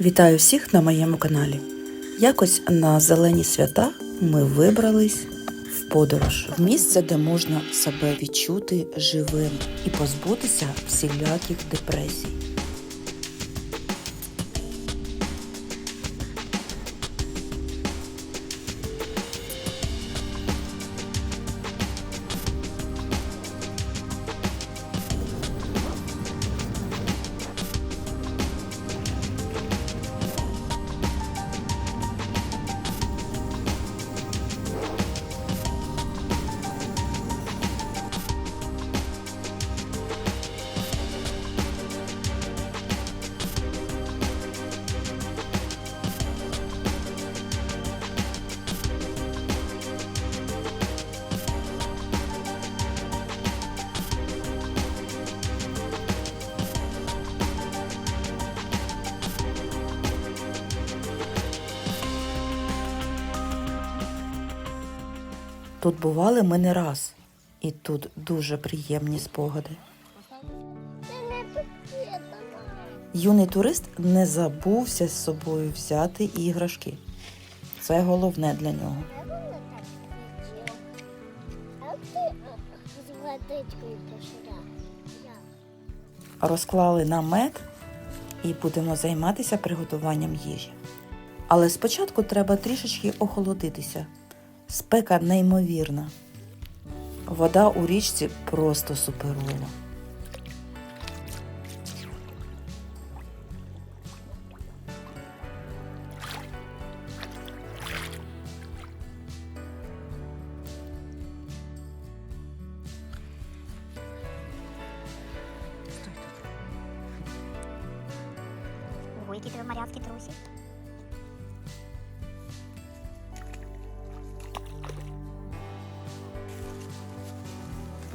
Вітаю всіх на моєму каналі. Якось на зелені свята ми вибрались в подорож в місце, де можна себе відчути живим і позбутися всіляких депресій. Тут бували ми не раз, і тут дуже приємні спогади. Юний турист не забувся з собою взяти іграшки. Це головне для нього. Розклали намет і будемо займатися приготуванням їжі. Але спочатку треба трішечки охолодитися. Спека неймовірна. Вода у річці просто суперова.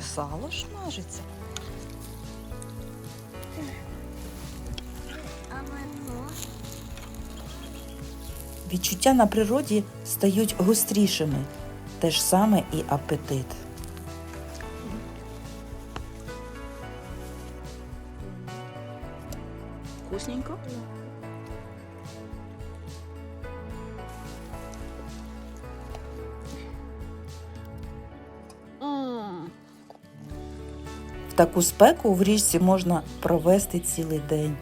Сало смажиться. А? Відчуття на природі стають гострішими, те ж саме і апетит. Вкусненько? Таку спеку в річці можна провести цілий день.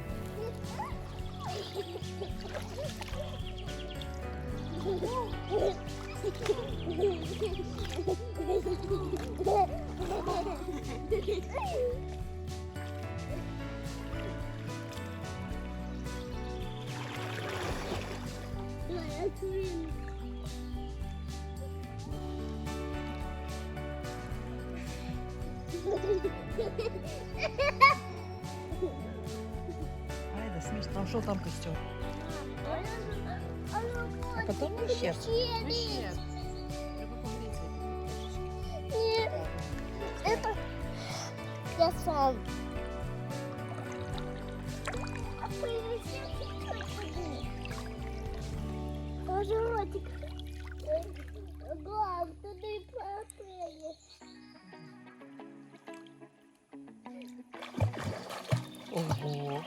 нашел там костер. А потом исчез. Исчез. Это я сам. Ротик. Глав, туда и пропыли. Ого.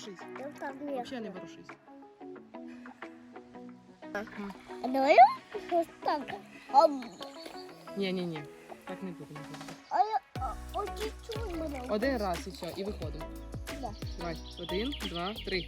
Ворушись. Не. Вообще не ворушись. Давай так. Ні, ні, ні. Так не буде. Один раз і все, і виходимо. Давай. Один, два, три.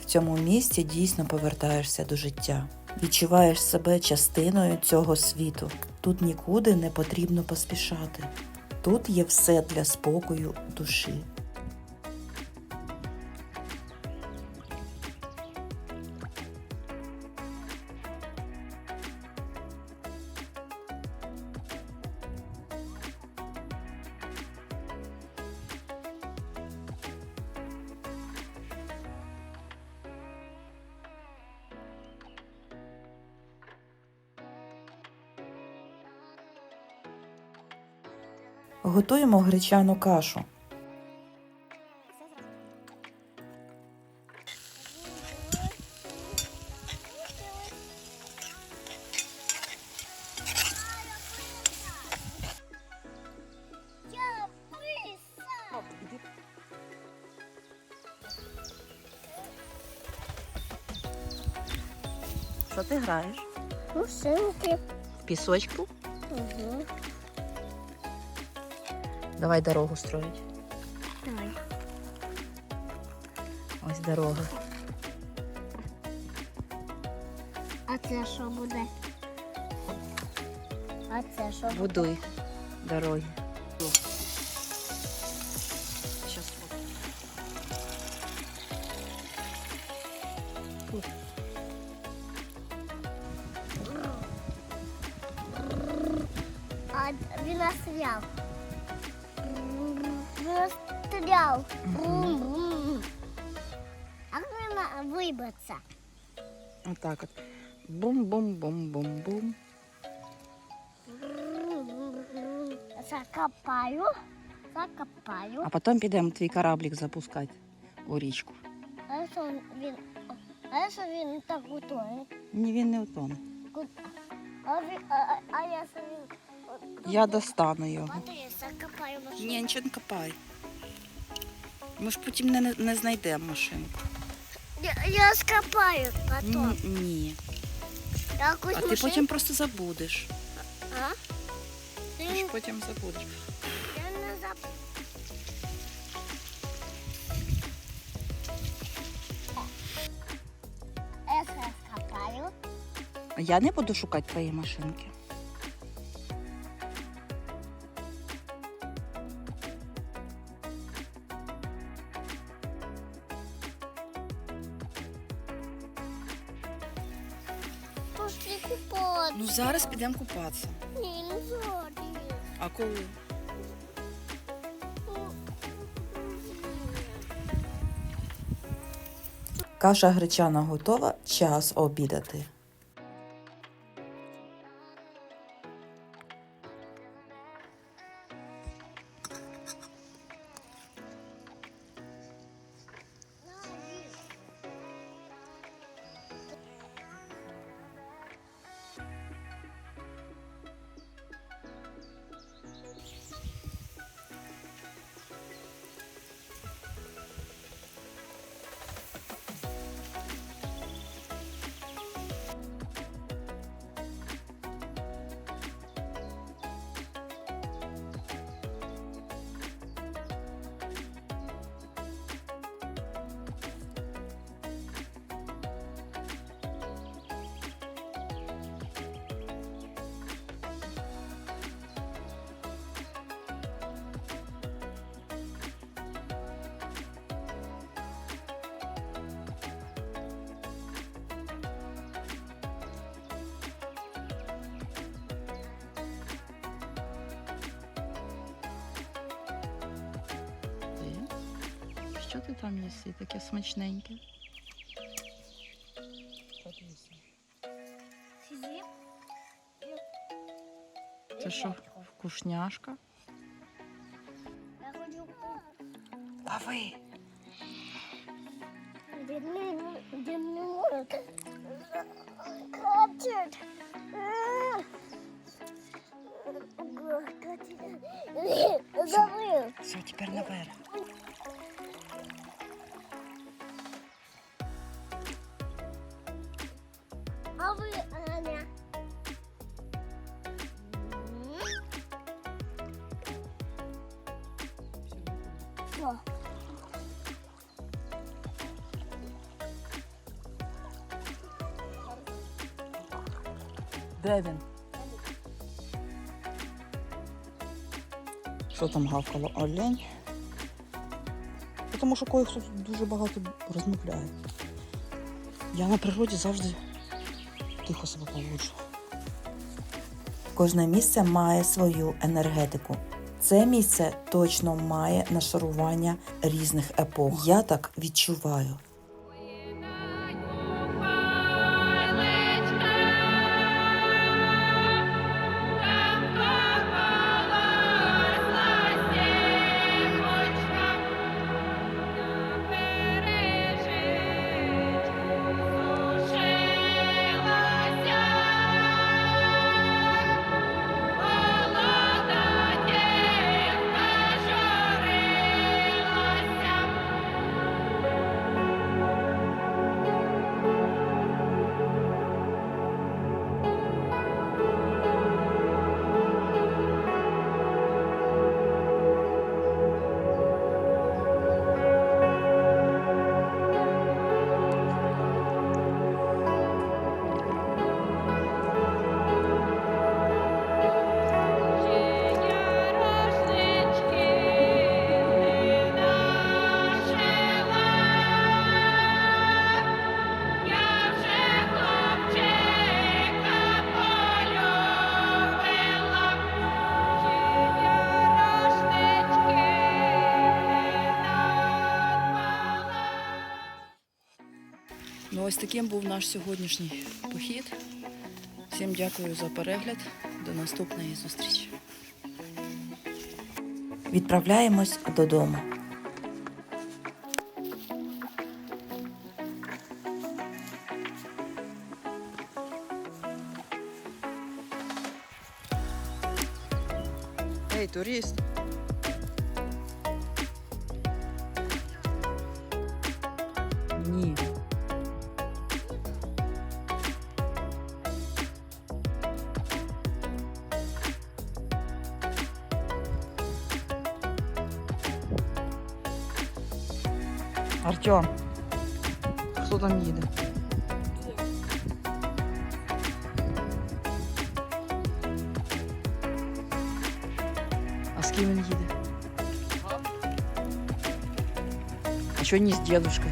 В цьому місці дійсно повертаєшся до життя. Відчуваєш себе частиною цього світу. Тут нікуди не потрібно поспішати. Тут є все для спокою душі. Готуємо гречану кашу. Що ти граєш? Пісочку? Угу. Давай дорогу строїть. Давай. Ось дорога. А це що буде? А це що буде? Будуй дороги. Щас А він настріляв. Він настріляв. Бум-бум. А як він вибиться? Отак от. Бум-бум-бум-бум-бум. Закопаю. Закопаю. А потім підемо твій кораблик запускати у річку. А якщо він, а якщо він так готує? Ні, він не утоне. А, він, а, а, а якщо він... Я достану його. Ні, нічого не копай. Ми ж потім не, не знайдемо машинку. Я, я скопаю потом. М, Ні. Якусь А ти потім просто забудеш. А? Ти ж потім забудеш. я не заб... Я. Я не буду шукати твої машинки. Пошли купаться. Ну зараз підемо купатися. Ні, не зараз. А коли? Каша гречана готова, час обідати. Що ти там їси таке смачненьке? Це що, вкусняшка? Я хочу Лови! Він не, він не може. Катить. Забив. Все, тепер наверх. Що? Де він? Що там гавкало? Олень? Тому що кое хто дуже багато розмовляє. Я на природі завжди тихо себе поводжу. Кожне місце має свою енергетику. Це місце точно має нашарування різних епох. Я так відчуваю. Ось таким був наш сьогоднішній похід. Всім дякую за перегляд. До наступної зустрічі. Відправляємось додому. Ей, турист! Артем, хто там їде? А з ким він їде? А що не з дедушкой?